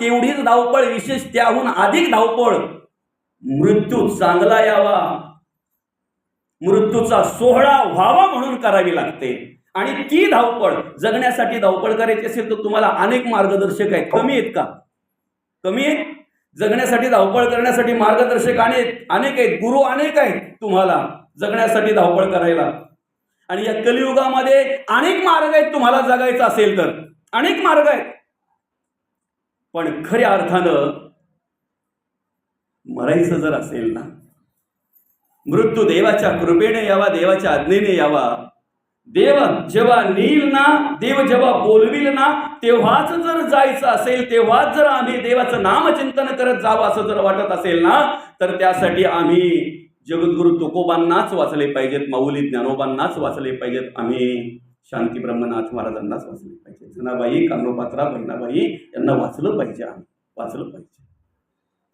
तेवढीच धावपळ विशेष त्याहून अधिक धावपळ. मृत्यू चांगला यावा. मृत्यूचा सोहळा व्हावा म्हणून करावी लागते. आणि ती धावपळ जगण्यासाठी धावपळ करायची असेल तर तुम्हाला अनेक मार्गदर्शक आहेत. कमी आहेत का? कमी आहेत? जगण्यासाठी धावपळ करण्यासाठी मार्गदर्शक अनेक अनेक आहेत. गुरु अनेक आहेत तुम्हाला जगण्यासाठी धावपळ करायला. आणि या कलियुगामध्ये अनेक मार्ग आहेत तुम्हाला जगायचं असेल तर. अनेक मार्ग आहेत. पण खऱ्या अर्थानं मरायचं जर असेल ना मृत्यू देवाच्या कृपेने यावा देवाच्या आज्ञेने यावा. देव जेव्हा नेईल ना देव जेव्हा बोलविल ना तेव्हाच जर जायचं असेल तेव्हाच जर आम्ही देवाचं नामचिंतन करत जावं असं जर वाटत असेल ना तर त्यासाठी आम्ही जगद्गुरु तुकोबांनाच वाचले पाहिजेत माऊली ज्ञानोबांनाच वाचले पाहिजेत आम्ही. शांती ब्रह्मनाथ महाराजांनाच वाचले पाहिजे. जनाबाई कानोपात्रा बहिणाबाई यांना वाचलं पाहिजे आम्ही. वाचलं पाहिजे.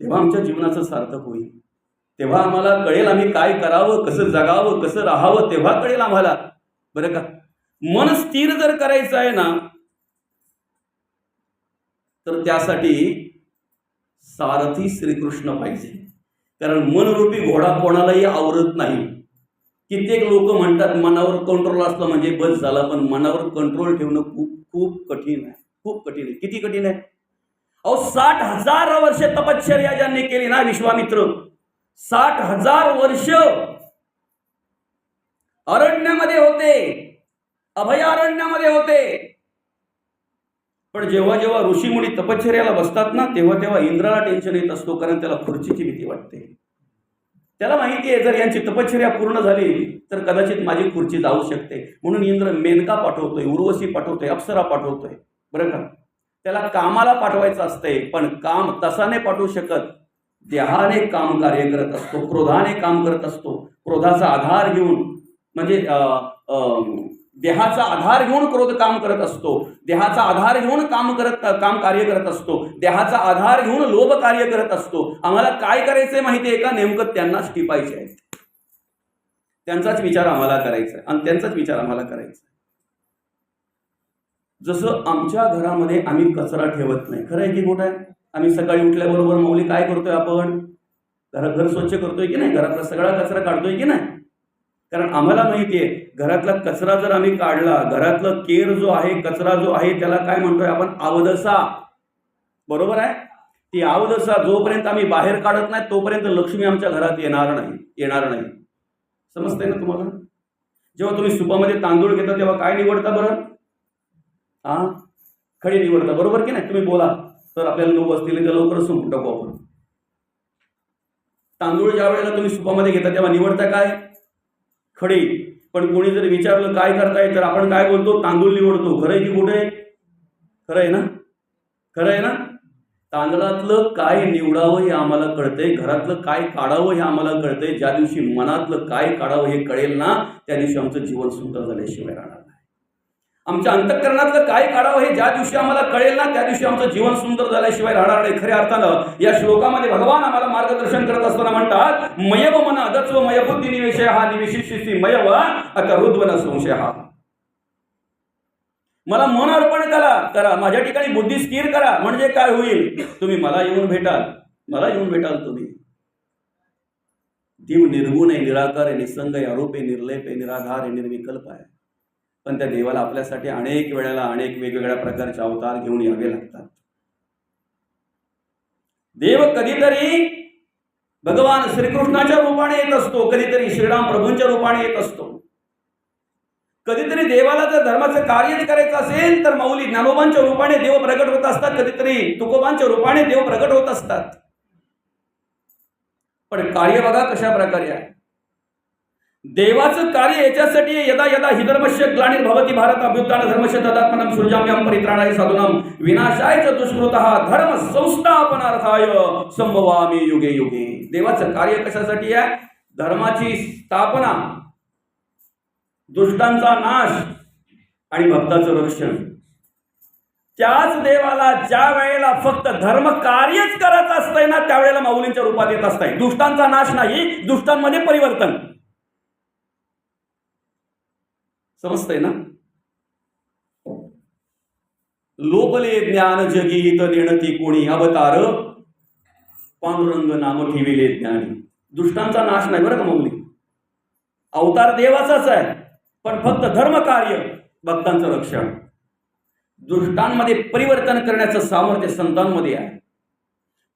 तेव्हा आमच्या जीवनाचं सार्थक होईल. तेव्हा आम्हाला कळेल आम्ही काय करावं कसं जगावं कसं राहावं तेव्हा कळेल आम्हाला. बरं का? मन स्थिर जर करायचं आहे ना तर त्यासाठी सारथी श्रीकृष्ण पाहिजे. कारण मनरूपी घोडा कोणालाही आवरत नाही. कित्येक लोक म्हणतात मनावर कंट्रोल असला म्हणजे बस झाला पण मनावर कंट्रोल ठेवणं खूप खूप कठीण आहे. खूप कठीण आहे. किती कठीण आहे? अहो साठ हजार वर्ष तपश्चर्या ज्यांनी केली ना विश्वामित्र साठ हजार वर्ष अरण्यामध्ये होते अभयारण्यामध्ये होते. पण जेव्हा जेव्हा ऋषीमुनी तपश्चर्याला बसतात ना तेव्हा तेव्हा इंद्राला टेन्शन येत असतो कारण त्याला खुर्चीची भीती वाटते. त्याला माहिती आहे जर यांची तपश्चर्या पूर्ण झाली तर कदाचित माझी खुर्ची जाऊ शकते. म्हणून इंद्र मेनका पाठवतोय उर्वशी पाठवतोय अप्सरा पाठवतोय. बरं का? त्याला कामाला पाठवायचं असतंय पण काम तसाने पाठवू शकत. देहाने काम कार्य करत असतो क्रोधाने काम करत असतो. क्रोधाचा आधार घेऊन म्हणजे अं, देहाचा आधार घेऊन क्रोध काम करत असतो. देहाचा आधार घेऊन काम करत काम कार्य करत असतो. देहाचा आधार घेऊन लोभ कार्य करत असतो. आम्हाला काय करायचंय माहिती आहे का? नेमकं त्यांनाच टिपायचे आहे त्यांचाच विचार आम्हाला करायचा आहे. आणि त्यांचाच विचार आम्हाला करायचा जसं आमच्या घरामध्ये आम्ही कचरा ठेवत नाही. खरं आहे की मोठं आहे? आम्ही सकाळी उठल्याबरोबर मौली काय करतोय आपण? घर घर स्वच्छ करतोय की नाही? घरातला सगळा कचरा काढतोय की नाही? कारण आम्हाला माहिती आहे घरातला कचरा जर आम्ही काढला घरातलं केर जो आहे कचरा जो आहे त्याला काय म्हणतोय आपण? आवदसा. बरोबर आहे? ती आवदसा जोपर्यंत आम्ही बाहेर काढत नाही तोपर्यंत लक्ष्मी आमच्या घरात येणार नाही येणार नाही. समजतंय ना तुम्हाला? जेव्हा तुम्ही सुपामध्ये तांदूळ घेता तेव्हा काय निवडता बरं? हा खडी निवडता बरोबर की नाही? तुम्ही बोला. तर आपल्याला लोक असतील तर लवकरच संपून टाकू आपण. तांदूळ ज्या वेळेला तुम्ही सुपामध्ये घेता तेव्हा निवडता काय? खडे. पण कोणी जर विचारलं काय करताय? तर आपण काय बोलतो? तांदूळ निवडतो. खरं आहे की कुठे आहे? खरं आहे ना? खरं आहे ना? तांदळातलं काय निवडावं हे आम्हाला कळतंय. घरातलं काय काढावं हे आम्हाला कळतंय. ज्या दिवशी मनातलं काय काढावं हे कळेल ना त्या दिवशी आमचं जीवन सुंदर झाल्याशिवाय राहणार आमच्या अंतःकरणातलं काय काढावं हे ज्या दिवशी आम्हाला कळेल ना त्या दिवशी आमचं जीवन सुंदर झाल्याशिवाय राहणार नाही. खऱ्या अर्थानं या श्लोकामध्ये भगवान आम्हाला मार्गदर्शन करत असताना म्हणतात मयव मन अदत्व मयबुद्धी निवेश हा निविशिष्टी मयव आता रुद्वन संशय. हा मला मन अर्पण करा करा. माझ्या ठिकाणी बुद्धी स्थिर करा. म्हणजे काय होईल? तुम्ही मला येऊन भेटाल. मला येऊन भेटाल तुम्ही. देव निर्गुण आहे निराकार आहे निसंग आहे आरोप आहे निर्लेप आहे निराधार आहे निर्विकल्प आहे. पण त्या देवाला आपल्यासाठी अनेक वेळेला अनेक वेगवेगळ्या प्रकारचे अवतार घेऊन यावे लागतात. देव कधीतरी भगवान श्रीकृष्णाच्या रूपाने येत असतो कधीतरी श्रीराम प्रभूंच्या रूपाने येत असतो. कधीतरी देवाला जर धर्माचं कार्य करायचं असेल तर माऊली ज्ञानोबांच्या रूपाने देव प्रगट होत असतात कधीतरी तुकोबांच्या रूपाने देव प्रगट होत असतात. पण कार्य बघा कशा प्रकारे आहे. देवाचं कार्य याच्यासाठी यदा यदा हि धर्मश्य ग्लानिर भवती भारत अभ्युत्थान धर्मस्य तदात्मनम सृजाम्यम परित्राणाय साधुनम विनाशाय च दुष्कृत धर्म संस्थापनार्थाय संभवामी युगे युगे. देवाचं कार्य कशासाठी आहे? धर्माची स्थापना दुष्टांचा नाश आणि भक्ताचं रक्षण. त्याच देवाला ज्या वेळेला फक्त धर्म कार्यच करत असतंय ना त्यावेळेला माऊलींच्या रूपात येत असतंय. दुष्टांचा नाश नाही दुष्टांमध्ये परिवर्तन. समजतंय ना? लोपले ज्ञान जगीत नेणती कोणी? अवतार पांडुरंग नाम ठेविले ज्ञानी. दुष्टांचा नाश नाही बरं का मौली अवतार देवाचाच आहे पण फक्त धर्म कार्य भक्तांचं रक्षण. दुष्टांमध्ये परिवर्तन करण्याचं सामर्थ्य संतांमध्ये आहे.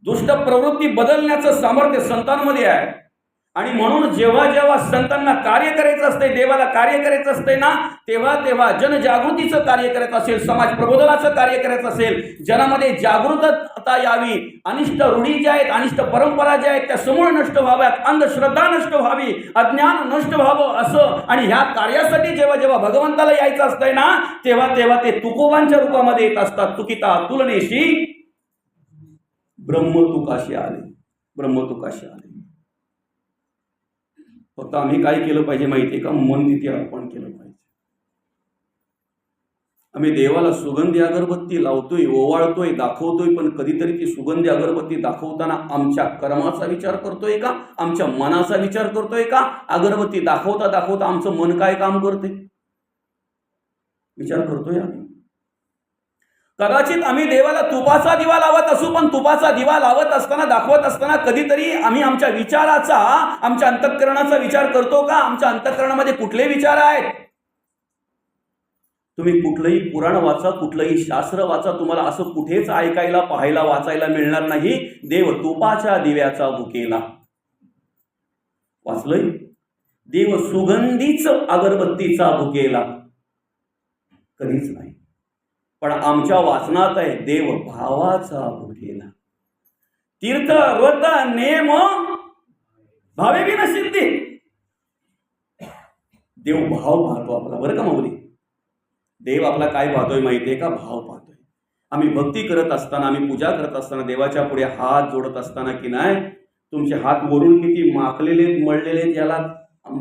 दुष्ट प्रवृत्ती बदलण्याचं सामर्थ्य संतांमध्ये आहे. आणि म्हणून जेव्हा जेव्हा संतांना कार्य करायचं असते देवाला कार्य करायचं असते ना तेव्हा तेव्हा जनजागृतीचं कार्य करायचं असेल समाज प्रबोधनाचं कार्य करायचं असेल जनामध्ये जागृतता यावी अनिष्ट रूढी ज्या आहेत अनिष्ट परंपरा ज्या आहेत त्या समूळ नष्ट व्हाव्यात अंधश्रद्धा नष्ट व्हावी अज्ञान नष्ट व्हावं असं. आणि ह्या कार्यासाठी जेव्हा जेव्हा भगवंताला यायचं असतंय ना तेव्हा तेव्हा ते तुकोबांच्या रूपामध्ये येत असतात. तुकिता तुलनेशी ब्रह्मतुकाशी आले. ब्रह्म तुकाशी आले. फक्त आम्ही काय केलं पाहिजे माहिती आहे का? मन तिथे अर्पण केलं पाहिजे. आम्ही देवाला सुगंधी अगरबत्ती लावतोय ओवाळतोय दाखवतोय पण कधीतरी ती सुगंधी अगरबत्ती दाखवताना आमच्या कर्माचा विचार करतोय का? आमच्या मनाचा विचार करतोय का? अगरबत्ती दाखवता दाखवता आमचं मन काय काम करते विचार करतोय आम्ही. कदाचित आम्ही देवाला तुपाचा दिवा लावत असू पण तुपाचा दिवा लावत असताना दाखवत असताना कधीतरी आम्ही आमच्या विचाराचा आमच्या अंतःकरणाचा विचार करतो का? आमच्या अंतःकरणामध्ये कुठले विचार आहेत? तुम्ही कुठलंही पुराण वाचा कुठलंही शास्त्र वाचा तुम्हाला असं कुठेच ऐकायला पाहायला वाचायला मिळणार नाही. देव तुपाच्या दिव्याचा भुकेला. वाचलंय? देव सुगंधीच अगरबत्तीचा भुकेला. कधीच नाही. पण आमच्या वाचनात आहे देव भावाचा भुकेला तीर्थ व्रत नेम भावे बी नसिद्धी देव भाव पाहतो आपला बरं का माऊली? देव आपला काय पाहतोय माहितीये का? भाव पाहतोय. आम्ही भक्ती करत असताना आम्ही पूजा करत असताना देवाच्या पुढे हात जोडत असताना की नाही तुमचे हात वरून किती माखलेले मळलेले आहेत, याला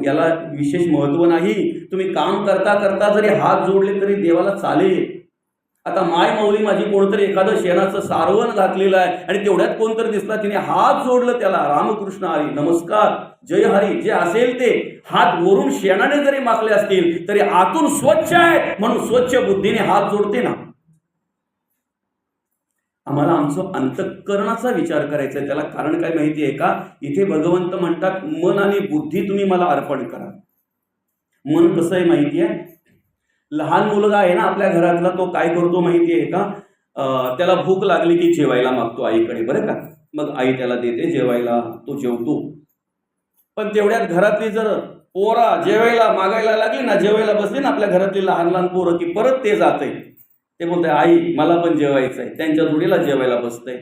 याला विशेष महत्त्व नाही. तुम्ही काम करता करता जरी हात जोडले तरी देवाला चालेल. आता माय मौली माझी कोणतरी एखादं शेणाचं सारवण घातलेलं आहे आणि तेवढ्यात कोणतरी दिसला तिने हात जोडलं त्याला. रामकृष्ण हरी नमस्कार जय हरी जे असेल ते. हात वरून शेणाने जरी माखले असतील तरी आतून स्वच्छ आहे म्हणून स्वच्छ बुद्धीने हात जोडते ना. आम्हाला आमचं अंतःकरणाचा विचार करायचा आहे. त्याला कारण काय माहिती आहे का? इथे भगवंत म्हणतात मन आणि बुद्धी तुम्ही मला अर्पण करा. मन कसं आहे माहिती आहे? लहान मुलगा आहे ना आपल्या घरातला तो काय करतो माहिती आहे का? त्याला भूक लागली की जेवायला मागतो आईकडे बरं का? मग आई त्याला देते जेवायला तो जेवतो. पण तेवढ्यात घरातली जर पोरा जेवायला मागायला लागली ना जेवायला बसली ना आपल्या घरातली लहान लहान पोरं की परत ते जाते ते बोलते आई मला पण जेवायचं आहे त्यांच्या जोडीला जेवायला बसतंय.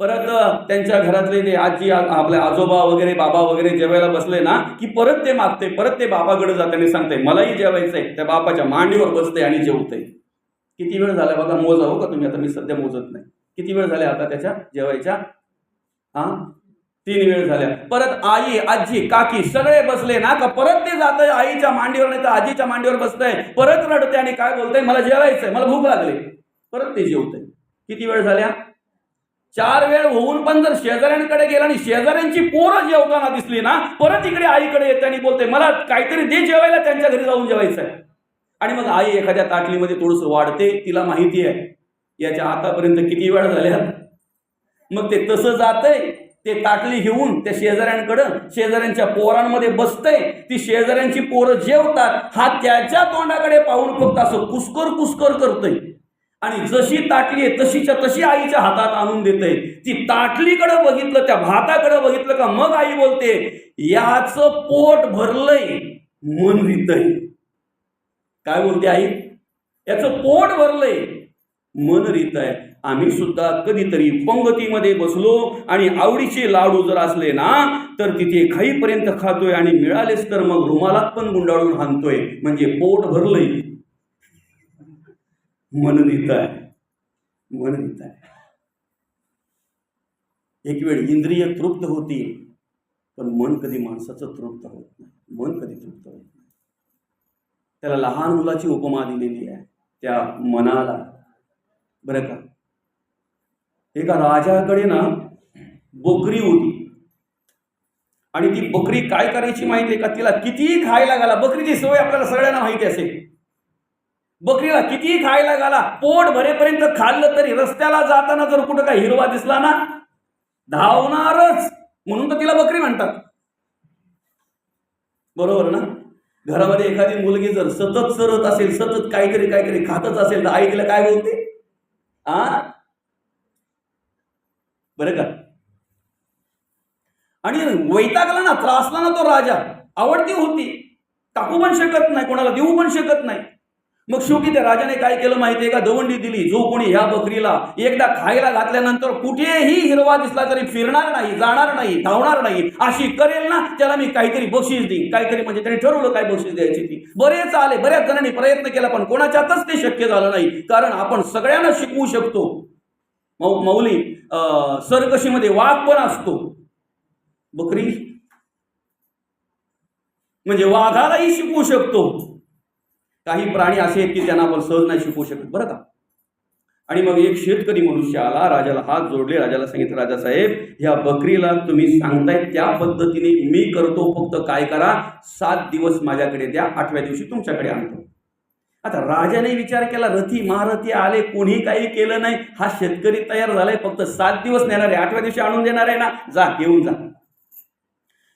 परत त्यांच्या घरातले ते आजी आपले आजोबा वगैरे बाबा वगैरे जेवायला बसले ना की परत ते मागते परत ते बाबाकडे जाते आणि सांगते मलाही जेवायचंय त्या बापाच्या मांडीवर बसते आणि जेवते. किती वेळ झाला बघा मोजा हो का तुम्ही? आता मी सध्या मोजत नाही. किती वेळ झाल्या आता त्याच्या जेवायच्या? हा तीन वेळ झाल्या. परत आई आजी काकी सगळे बसले ना का परत ते जात आईच्या मांडीवर नाही तर आजीच्या मांडीवर बसतंय परत रडते आणि काय बोलतंय? मला जेवायचंय मला भूक लागली. परत ते जेवतंय. किती वेळ झाल्या? चार वेळ होऊन पण जर शेजाऱ्यांकडे गेला आणि शेजाऱ्यांची पोरं जेवताना दिसली ना परत इकडे आईकडे येते आणि बोलते मला काहीतरी दे जेवायला त्यांच्या घरी जाऊन जेवायचं आहे आणि मग आई एखाद्या ताटलीमध्ये थोडंसं वाढते तिला माहिती आहे याच्या आतापर्यंत किती वेळ झाल्या मग ते तसं जातंय ते ताटली घेऊन त्या शेजाऱ्यांकडं शेजाऱ्यांच्या पोरांमध्ये बसतंय ती शेजाऱ्यांची पोरं जेवतात हा त्याच्या तोंडाकडे पाहून फक्त असं कुस्कर कुस्कर करतोय. आणि जशी ताटली आहे तशीच्या तशी आईच्या हातात आणून देते ती ताटलीकडे बघितलं त्या भाताकडे बघितलं का मग आई बोलते याचं पोट भरलंय मन रितय काय बोलते आई? याचं पोट भरलंय मन रीत आहे आम्ही सुद्धा कधीतरी पंगतीमध्ये बसलो आणि आवडीचे लाडू जर असले ना तर तिथे खाईपर्यंत खातोय आणि मिळालेच तर मग रुमालात पण गुंडाळून हाणतोय म्हणजे पोट भरलंय. मन रीत आहे मन रीत आहे एक वेळ इंद्रिय तृप्त होतील पण मन कधी माणसाचं तृप्त होत नाही. मन कधी तृप्त होत नाही. त्याला लहान मुलाची उपमा दिलेली आहे. त्या मनाला. बरं का? एका राजाकडे ना बकरी होती. आणि ती बकरी काय करायची माहिती आहे का? तिला कितीही खायला घाला. बकरीची सवय आपल्याला सगळ्यांना माहिती असेल. बकरीला कितीही खायला घाला पोट भरेपर्यंत खाल्लं तरी रस्त्याला जाताना जर कुठं काही हिरवा दिसला ना धावणारच. म्हणून तर तिला बकरी म्हणतात. बरोबर ना? घरामध्ये एखादी मुलगी जर सतत सरत असेल सतत काहीतरी काहीतरी खातच असेल तर आई तिला काय बोलते? आ? बरं का? आणि वैतागला ना त्रासला ना तो राजा. आवडती होती. टाकू पण शकत नाही कोणाला देऊ पण शकत नाही. मग शेवटी त्या राजाने काय केलं माहितीये का? दवंडी दिली. जो कोणी ह्या बकरीला एकदा खायला घातल्यानंतर कुठेही हिरवा दिसला तरी फिरणार नाही जाणार नाही धावणार नाही अशी करेल ना त्याला मी काहीतरी बक्षीस देईन. काहीतरी म्हणजे त्याने ठरवलं काय बक्षीस द्यायची ती. बरेच आले बऱ्याच जणांनी प्रयत्न केला पण कोणाच्यातच ते शक्य झालं नाही. कारण आपण सगळ्यांना शिकवू शकतो. मौ मौली सरकशीमध्ये वाघ पण असतो. बकरी? म्हणजे वाघालाही शिकवू शकतो. काही प्राणी असे आहेत की त्यांना आपण सहज नाही शिकवू शकत बरं का? आणि मग एक शेतकरी मनुष्य आला राजाला हात जोडले राजाला सांगितलं राजा साहेब ह्या बकरीला तुम्ही सांगताय त्या पद्धतीने मी करतो फक्त काय करा सात दिवस माझ्याकडे द्या आठव्या दिवशी तुमच्याकडे आणतो. आता राजाने विचार केला रथी महारथी आले कोणी काही केलं नाही हा शेतकरी तयार झालाय फक्त सात दिवस नेणार आहे आठव्या दिवशी आणून देणार आहे ना जा घेऊन जा.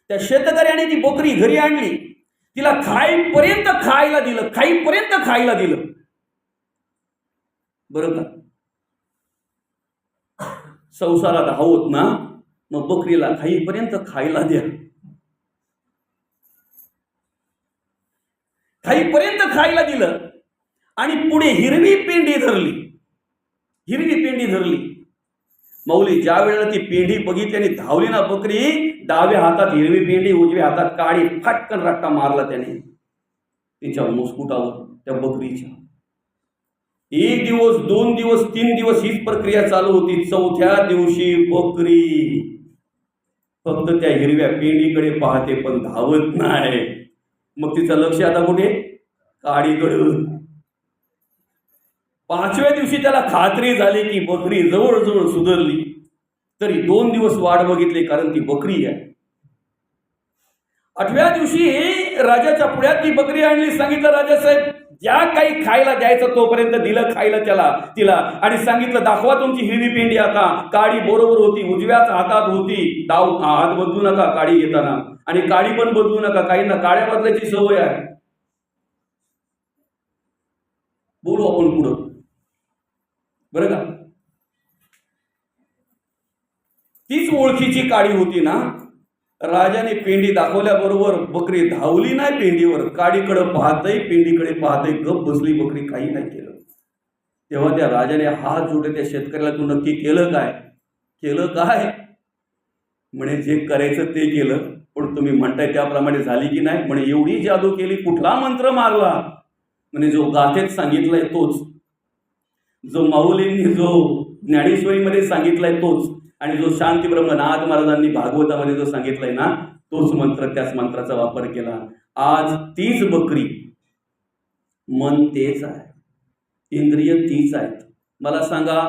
त्या शेतकऱ्याने ती बकरी घरी आणली. तिला खाईपर्यंत खायला दिलं खाईपर्यंत खायला दिलं. बरं का? संसारात आहोत ना मग बकरीला खाईपर्यंत खायला द्या. खाईपर्यंत खायला दिलं आणि पुढे हिरवी पेंडी धरली. हिरवी पेंडी धरली. मौली ज्या वेळेला ती पेंढी बघितली आणि धावली ना बकरी डाव्या हातात हिरवी पेंढी उजव्या हातात काळी फटकन रट्टा मारला त्याने. तिच्या मुस्कुटावर त्या बकरीच्या. एक दिवस दोन दिवस तीन दिवस हीच प्रक्रिया चालू होती. चौथ्या दिवशी बकरी फक्त त्या हिरव्या पेंडीकडे पाहते पण धावत नाही. मग तिचं लक्ष आता कुठे? काडीकडे पाचव्या दिवशी त्याला खात्री झाली की बकरी जवळजवळ सुधारली. तरी दोन दिवस वाट बघितली कारण ती बकरी आहे. आठव्या दिवशी राजाच्या पुढ्यात ती बकरी आणली. सांगितलं राजासाहेब ज्या काही खायला द्यायचं तोपर्यंत दिलं खायला त्याला तिला. आणि सांगितलं दाखवा तुमची हिरवी पेंडी आता. काडी बरोबर होती. उजव्याच हातात होती. डाव हात बदलू नका काडी घेताना. आणि काडी पण बदलू नका. काहींना काळ्या बदलायची सवय आहे. बोलू आपण पुढं. बरं का? तीच ओळखीची काडी होती ना राजाने पेंडी दाखवल्याबरोबर बकरी धावली नाही पेंडीवर काडीकडे पाहतही पेंडीकडे पाहतही गप बसली बकरी काही नाही केलं. तेव्हा त्या राजाने हात जोडले त्या शेतकऱ्याला तू नक्की केलं काय? केलं काय? म्हणे जे करायचं ते केलं पण तुम्ही म्हणताय त्याप्रमाणे झाली की नाही? म्हणे एवढी जादू केली कुठला मंत्र मारला? म्हणे जो गाथेत सांगितलाय तोच. जो माऊलींनी जो ज्ञानेश्वरीमध्ये सांगितलाय तोच आणि जो शांती ब्रह्मनाथ महाराजांनी भागवतामध्ये जो सांगितलाय ना तोच मंत्र त्याच मंत्राचा वापर केला. आज तीच बकरी मन तेच आहे इंद्रिय तीच आहेत. मला सांगा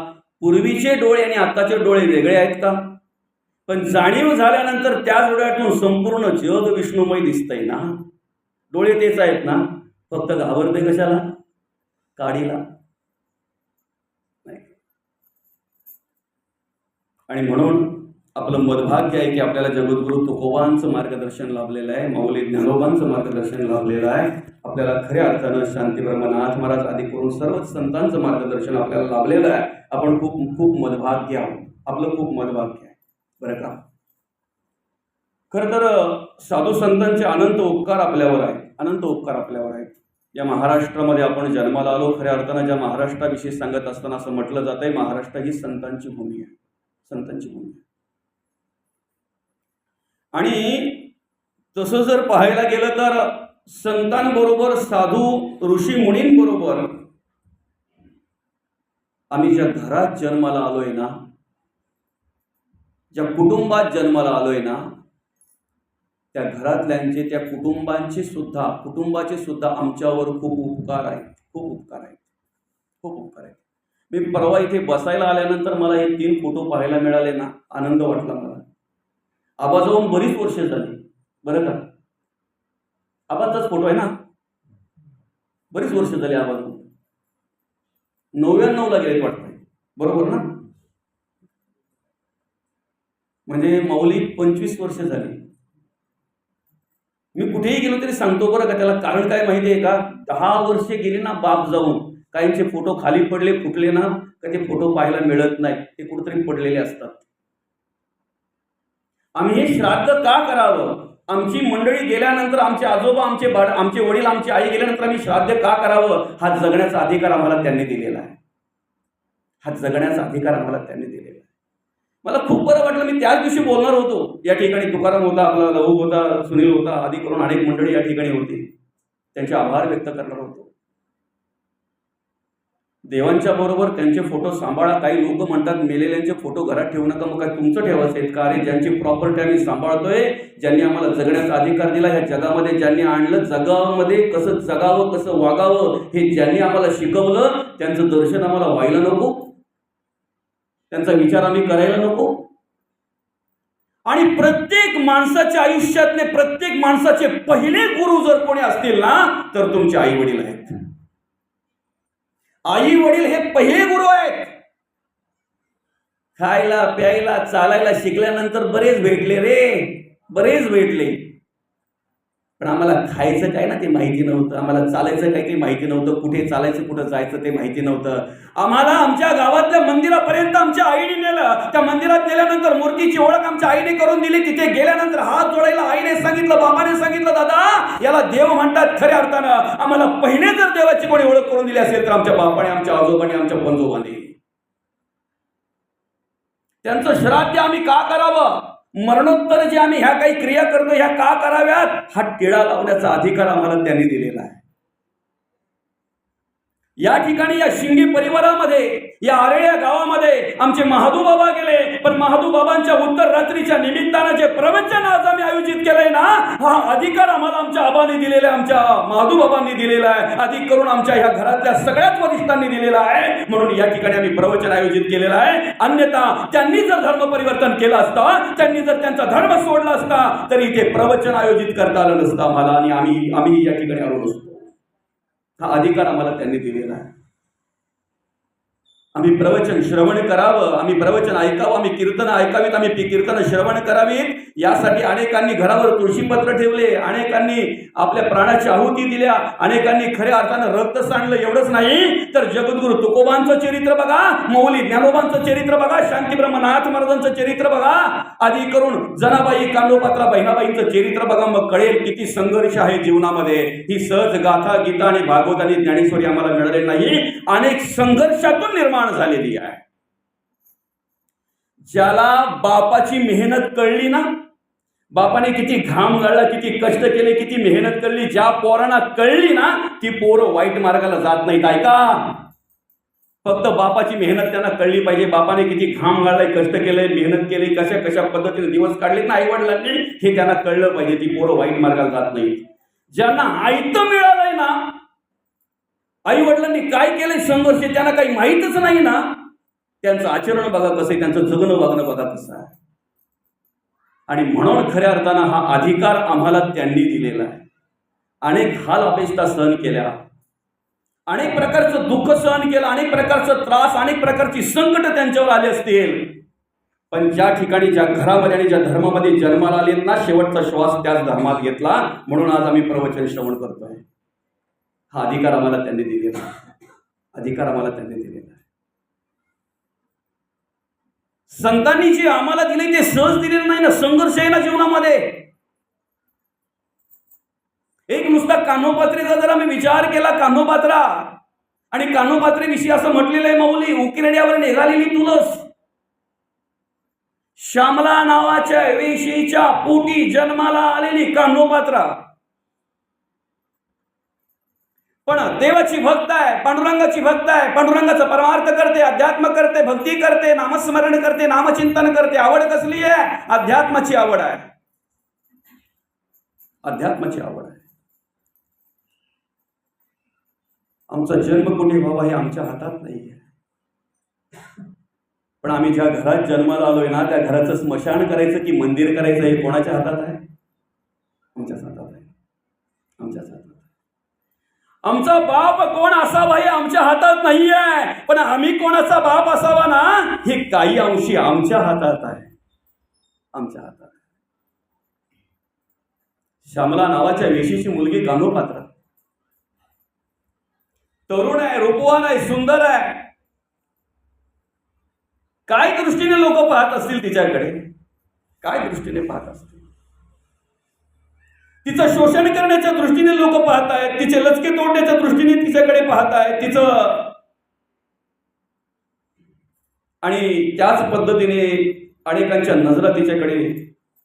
पूर्वीचे डोळे आणि आताचे डोळे वेगळे आहेत का? पण जाणीव झाल्यानंतर त्याच डोळ्यातून संपूर्ण जग विष्णुमय दिसतंय ना. डोळे तेच आहेत ना. फक्त घाबरते कशाला? काडीला नाही आणि म्हणून आपलं मदभाग्य आहे की आपल्याला जगद्गुरु तुकोबांचं मार्गदर्शन लाभलेलं आहे माऊली ज्ञानोबांचं मार्गदर्शन लाभलेलं आहे. आपल्याला खऱ्या अर्थानं शांती ब्रह्मनाथ महाराज आदी करून सर्वच संतांचं मार्गदर्शन आपल्याला लाभलेलं आहे. आपण खूप खूप मदभाग्य आहोत. आपलं खूप मदभाग्य आहे. बरं का? खरं तर साधू संतांचे अनंत उपकार आपल्यावर आहेत. अनंत उपकार आपल्यावर आहेत. या महाराष्ट्रामध्ये आपण जन्माला आलो खऱ्या अर्थानं ज्या महाराष्ट्राविषयी सांगत असताना असं म्हटलं जात आहे महाराष्ट्र ही संतांची भूमी आहे. संतांची भूमी. आणि तसं जर पाहायला गेलं तर संतांबरोबर साधू ऋषी मुनींबरोबर आम्ही ज्या घरात जन्माला आलोय ना ज्या कुटुंबात जन्माला आलोय ना त्या घरातल्यांचे त्या कुटुंबांचे सुद्धा कुटुंबाचे सुद्धा आमच्यावर खूप उपकार आहेत. खूप उपकार आहेत. खूप उपकार आहेत. मी परवा इथे बसायला आल्यानंतर मला हे तीन फोटो पाहायला मिळाले ना आनंद वाटला मला. आबा जाऊन बरीच वर्ष झाली बरं का? आबाचाच फोटो आहे ना? बरीच वर्ष झाली आबा नव्याण्णवला गेले वाटतंय बरोबर ना? म्हणजे माऊली पंचवीस वर्ष झाली. मी कुठेही गेलो तरी सांगतो बरं का त्याला कारण काय माहिती आहे का? दहा वर्षे गेली ना बाप जाऊन. काहींचे फोटो खाली पडले फुटले ना का ते फोटो पाहायला मिळत नाही ते कुठेतरी पडलेले असतात. आम्ही हे श्राद्ध का करावं? आमची मंडळी गेल्यानंतर आमचे आजोबा आमचे बाड आमचे वडील आमची आई गेल्यानंतर आम्ही श्राद्ध का करावं? हा जगण्याचा अधिकार आम्हाला त्यांनी दिलेला आहे. हा जगण्याचा अधिकार आम्हाला त्यांनी दिलेला आहे. मला खूप बरं वाटलं मी त्याच दिवशी बोलणार होतो. या ठिकाणी तुकाराम होता आपला लहू होता सुनील होता आदी करून अनेक मंडळी या ठिकाणी होती. त्यांचे आभार व्यक्त करणार होतो. देवांच्या बरोबर त्यांचे फोटो सांभाळा. काही लोक म्हणतात मेलेल्यांचे फोटो घरात ठेवू नका. मग काय तुमचं ठेवायचं आहेत का अरे ज्यांची प्रॉपर्टी आम्ही सांभाळतोय ज्यांनी आम्हाला जगण्याचा अधिकार दिला ह्या जगामध्ये ज्यांनी आणलं जगामध्ये कसं जगावं कसं वागावं हे ज्यांनी आम्हाला शिकवलं त्यांचं दर्शन आम्हाला व्हायला नको. त्यांचा विचार आम्ही करायला नको. आणि प्रत्येक माणसाच्या आयुष्यातले प्रत्येक माणसाचे पहिले गुरु जर कोणी असतील ना तर तुमचे आई वडील आहेत. आई वडील हे पहिले गुरु आहेत. खायला प्यायला चालायला शिकल्यानंतर बरेच भेटले रे. बरेच भेटले. पण आम्हाला खायचं काय ना ते माहिती नव्हतं. आम्हाला चालायचं काय ते माहिती नव्हतं. कुठे चालायचं कुठं जायचं ते माहिती नव्हतं. आम्हाला आमच्या गावातल्या मंदिरापर्यंत आमच्या आईने नेलं. त्या मंदिरात गेल्यानंतर भक्तीची ओळख आमच्या आईने करून दिली. तिथे गेल्यानंतर हात जोडायला आईने सांगितलं बाबाने सांगितलं दादा याला देव म्हणतात खऱ्या अर्थानं. आम्हाला पहिले जर देवाची कोणी ओळख करून दिली असेल तर आमच्या बापाने आमच्या आजोबाने आमच्या पंजोबाने त्यांचं श्राद्ध आम्ही का करावं? मरणोत्तर जे आम्ही ह्या काही क्रिया करतो ह्या का कराव्यात? हा टिळा लावण्याचा अधिकार आम्हाला त्यांनी दिलेला आहे. या ठिकाणी या शिंगे परिवारामध्ये या आरेळ्या गावामध्ये आमचे महादू बाबा गेले. पण महादू बाबांच्या उत्तर रात्रीच्या निमित्तानं जे प्रवचन आज आम्ही आयोजित केलंय ना हा अधिकार आम्हाला आमच्या आबाने दिलेला आहे आमच्या महादू बाबांनी दिलेला आहे. अधिक करून आमच्या ह्या घरातल्या सगळ्याच वरिष्ठांनी दिलेला आहे. म्हणून या ठिकाणी आम्ही प्रवचन आयोजित केलेलं आहे. अन्यथा त्यांनी जर धर्म परिवर्तन केलं असता त्यांनी जर त्यांचा धर्म सोडला असता तरी ते प्रवचन आयोजित करता आलं नसतं आम्हाला. आणि आम्ही आम्ही या ठिकाणी आलो नसतो. हा अधिकार आम्हाला त्यांनी दिलेला आहे. आम्ही प्रवचन श्रवण करावं आम्ही प्रवचन ऐकावं आम्ही कीर्तन ऐकावीत आम्ही ती कीर्तन श्रवण करावीत. यासाठी अनेकांनी घरावर तुळशीपत्र ठेवले अनेकांनी आपल्या प्राणाची आहुती दिल्या अनेकांनी खऱ्या अर्थानं रक्त सांडलं एवढंच नाही तर जगद्गुरु तुकोबांचं चरित्र बघा मौली ज्ञानोबांचं चरित्र बघा शांतीब्रह्मनाथ महाराजांचं चरित्र बघा. आधी करून जनाबाई कांडोपात्रा बहिणाबाईंचं चरित्र बघा मग कळेल किती संघर्ष आहे जीवनामध्ये. ही सहज गाथा गीता आणि भागवत आणि ज्ञानेश्वरी आम्हाला मिळाले नाही. अनेक संघर्षातून निर्माण झालेली आहे. ज्याला बापाची मेहनत कळली ना बापाने किती घाम गाळला किती कष्ट केले किती मेहनत कळली ज्या पोरांना कळली ना ती पोरं वाईट मार्गाला जात नाहीत ऐका. फक्त बापाची मेहनत त्यांना कळली पाहिजे. बापाने किती घाम गाळलाय कष्ट केलंय मेहनत केली कशा कशा पद्धतीने दिवस काढले ना आई वडिलांनी हे त्यांना कळलं पाहिजे ती पोरं वाईट मार्गाला जात नाहीत. ज्यांना आयत मिळालंय ना आई वडिलांनी काय केलंय संघर्ष त्यांना काही माहीतच नाही ना. त्यांचं आचरण बघा कसं आहे त्यांचं जगणं वागणं बघा कसं आहे. आणि म्हणून खऱ्या अर्थानं हा अधिकार आम्हाला त्यांनी दिलेला आहे. अनेक हाल अपेक्षा सहन केल्या. अनेक प्रकारचं दुःख सहन केलं अनेक प्रकारचं त्रास अनेक प्रकारची संकट त्यांच्यावर आले असतील. पण ज्या ठिकाणी ज्या घरामध्ये आणि ज्या धर्मामध्ये जन्माला आले ना शेवटचा श्वास त्याच धर्मात घेतला. म्हणून आज आम्ही प्रवचन श्रवण करतोय. हा अधिकार आम्हाला त्यांनी दिलेला अधिकार आम्हाला त्यांनी दिलेला संतांनी जे आम्हाला दिले ते सहज दिलेलं नाही ना संघर्ष आहे ना जीवनामध्ये. एक नुसता कान्होपात्रेचा जर आम्ही विचार केला कान्होपात्रा आणि कान्होपात्रेविषयी असं म्हटलेलं आहे मौली उकिरड्यावर निघालेली तुलस. श्यामला नावाच्या वेशीच्या पोटी जन्माला आलेली कान्होपात्रा. पण देवाची भक्त आहे पांडुरंगाची भक्त आहे पांडुरंगाचा परमार्थ करते अध्यात्म करते भक्ती करते नामस्मरण करते नामचिंतन करते. आवड कसली आहे? अध्यात्माची आवड आहे. अध्यात्माची आवड आहे. आमचा जन्म कुठे व्हावा हे आमच्या हातात नाही आहे पण आम्ही ज्या घरात जन्माला आलोय ना त्या घराचं स्मशान करायचं की मंदिर करायचं हे कोणाच्या हातात आहे आमच्याच हातात आहे आमच्याच हातात आहे. आमचा बाप कोण असावा हे आमच्या हातात नाही आहे पण आम्ही कोणाचा बाप असावा ना हे काही अंशी आमच्या हातात आहे. आमच्या हातात श्यामला नावाच्या वेशीची मुलगी कानोपात्र तरुण आहे रूपवान आहे सुंदर आहे. काय दृष्टीने लोक पाहत असतील तिच्याकडे? काय दृष्टीने पाहत असतील? तिचं शोषण करण्याच्या दृष्टीने लोक पाहत आहेत तिचे लचके तोडण्याच्या दृष्टीने तिच्याकडे पाहत आहेत तिचं आणि त्याच पद्धतीने अनेकांच्या नजरा तिच्याकडे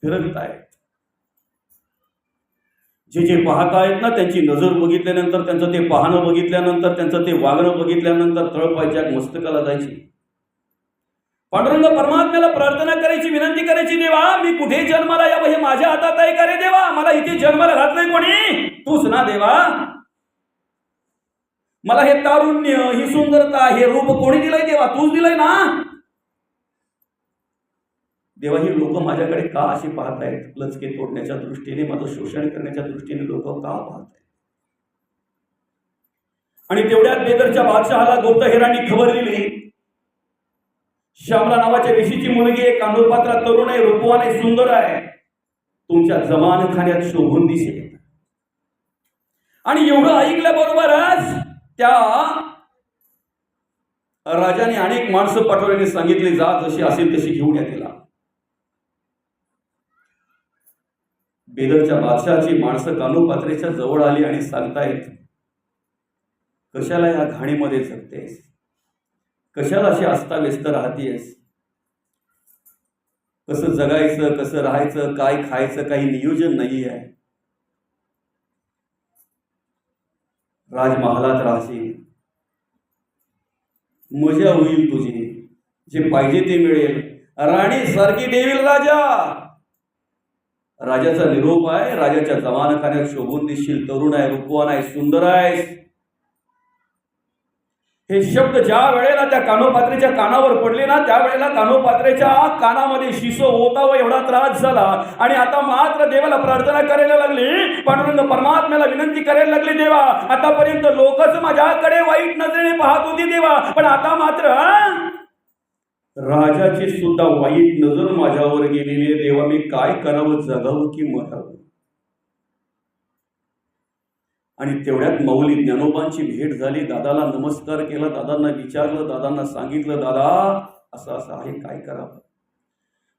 फिरवित आहेत जे जे पाहत आहेत ना त्यांची नजर बघितल्यानंतर त्यांचं ते पाहणं बघितल्यानंतर त्यांचं ते वागणं बघितल्यानंतर तळपायच्या मस्तकाला जायची. पांडुरंग परमात्म्याला प्रार्थना करायची विनंती करायची देवा मी कुठे जन्माला यावं हे माझ्या हातात आहे का रे देवा? मला इथे जन्माला घातलंय कोणी. तूच ना देवा. मला हे तारुण्य ही सुंदरता हे रूप कोणी दिलंय देवा? तूच दिलंय ना. देवा ही लोक माझ्याकडे का अशी पाहत आहेत लचके तोडण्याच्या दृष्टीने माझं शोषण करण्याच्या दृष्टीने लोक का पाहत आहेत आणि तेवढ्यात बेदरच्या बादशहाला गोप्तहेरांनी खबर दिली श्यामला नावाच्या ऋषीची मुलगी आहे कांदोपात्रा तरुण आहे रूपवान आहे सुंदर आहे. तुमच्या जमानखान्यात शोभून दिसेल. आणि एवढं ऐकल्याबरोबरच त्या राजाने अनेक माणसं पाठवल्याने सांगितले जा जशी असेल तशी घेऊन या तिला. बेदरच्या बादशाची माणसं कानोपात्रेच्या जवळ आली आणि सांगतायत कशाला या घाणीमध्ये जगतेस? कशाला अशी अस्ताव्यस्त राहतेस कसं जगायचं कसं राहायचं काय खायचं काही नियोजन नाही आहे राजमहालात राहशील. मजा होईल तुझी. जे पाहिजे ते मिळेल. राणी सारखी देवील राजा! राजाचा निरोप आहे राजाच्या जमानखान्यात शोभून दिसशील तरुण आहे रूपवान आहे सुंदर आहे हे शब्द ज्या वेळेला त्या कानोपात्रेच्या कानावर पडले ना त्यावेळेला कानोपात्रेच्या कानामध्ये शिसो होता व एवढा त्रास झाला. आणि आता मात्र देवाला प्रार्थना करायला लागली. पांडुरंग परमात्म्याला विनंती करायला लागली देवा आतापर्यंत लोकच माझ्याकडे वाईट नजरेने पाहत होती देवा पण आता मात्र राजाची सुद्धा वाईट नजर माझ्यावर गेलेली आहे. देवा मी काय करावं जगावं की मरावं? आणि तेवढ्यात माऊली ज्ञानोबांची भेट झाली. दादाला नमस्कार केला. दादांना विचारलं. दादांना सांगितलं दादा असं असं आहे. काय करावं?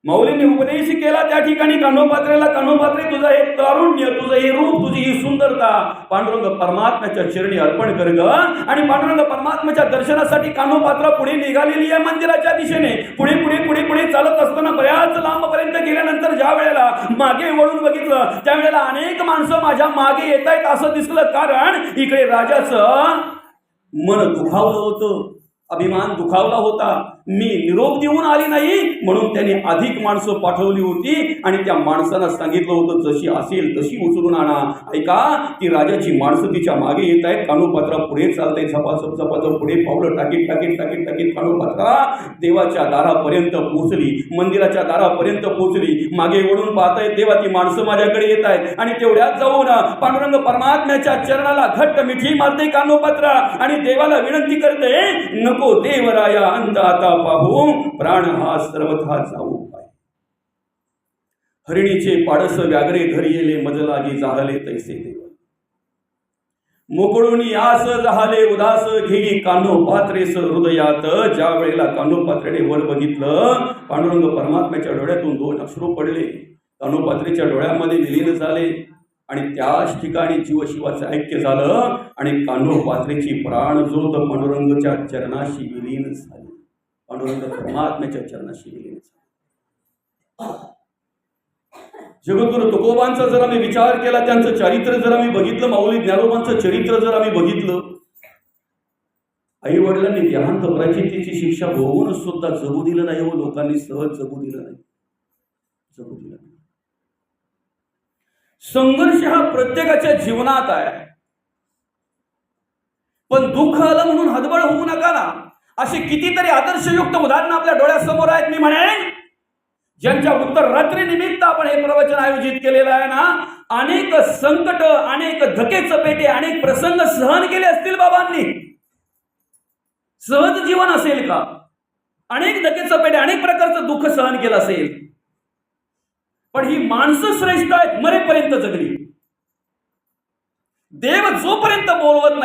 माऊलींनी उपदेश केला त्या ठिकाणी कानोपात्रेला कानोपात्रे तुझं हे तारुण्य तुझं हे रूप तुझी ही सुंदरता पांडुरंग परमात्म्याच्या चरणी अर्पण कर ग. आणि पांडुरंग परमात्म्याच्या दर्शनासाठी कानोपात्रा पुढे निघालेली आहे मंदिराच्या दिशेने. पुढे पुढे पुढे पुढे चालत असताना बऱ्याच लांबपर्यंत गेल्यानंतर ज्या वेळेला मागे वळून बघितलं त्यावेळेला अनेक माणसं माझ्या मागे येत आहेत असं दिसलं. कारण इकडे राजाचं मन दुखावलं होतं अभिमान दुखावला होता. मी निरोप देऊन आली नाही म्हणून त्यांनी अधिक माणसं पाठवली होती आणि त्या माणसाला सांगितलं होतं जशी असेल तशी उचलून आणा. ऐका ती राजाची माणसं तिच्यामागे येत आहेत कानोपात्रा पुढे चालते झपाझप झपाझप पुढे पावलं टाकीत टाकीत टाकीत टाकीत कानोपात्रा देवाच्या दारापर्यंत पोहोचली मंदिराच्या दारापर्यंत पोहोचली. मागे वळून पाहतायत तेव्हा ती माणसं माझ्याकडे येत आहेत. आणि तेवढ्यात जाऊन पांडुरंग परमात्म्याच्या चरणाला घट्ट मिठी मारते कानोपात्रा आणि देवाला विनंती करते नको देवराया अंत आता पाहू प्राण हा सर्वथा जाऊ पाय. हरिणीचे पाडस व्याघ्रे घरी येले मजलागी जाहले तैसे देव. मोकळून यास जहाले उदास घेई कानो पात्रेस हृदयात ज्या वेळेला कानो पात्रेने वर बघितलं पांडुरंग परमात्म्याच्या डोळ्यातून दोन अश्रू पडले. कानो पात्रेच्या डोळ्यामध्ये विलीन झाले आणि त्याच ठिकाणी जीवशिवाचं ऐक्य झालं आणि कानो पात्रेची प्राणज्योत पांडुरंगच्या चरणाशी विलीन झाली. पांडुरंग परमात्म्याच्या चरणाशी विलीन जगद्गुरु तुकोबांचा जर आम्ही विचार केला त्यांचं चरित्र जर आम्ही बघितलं माऊली ज्ञानोबांचं चरित्र जर आम्ही बघितलं आई वडिलांनी ध्यान प्रचितीची शिक्षा भोगून सुद्धा जगू दिलं नाही व लोकांनी सहज जगू दिलं नाही. जगू दिलं नाही. संघर्ष हा प्रत्येकाच्या जीवनात आहे. पण दुःख आलं म्हणून हदबड होऊ नका ना. अशी कितीतरी आदर्शयुक्त उदाहरणं आपल्या डोळ्यासमोर आहेत. मी म्हणेन ज्यांच्या उत्तर रात्री निमित्त आपण हे प्रवचन आयोजित केलेलं आहे ना अनेक संकट अनेक धके चपेटे अनेक प्रसंग सहन केले असतील बाबांनी. सहज जीवन असेल का? अनेक धके चपेटे अनेक प्रकारचं दुःख सहन केलं असेल. पण ही माणसं श्रेष्ठ आहेत मरेपर्यंत जगली. देव जोपर्यंत बोलवत नाही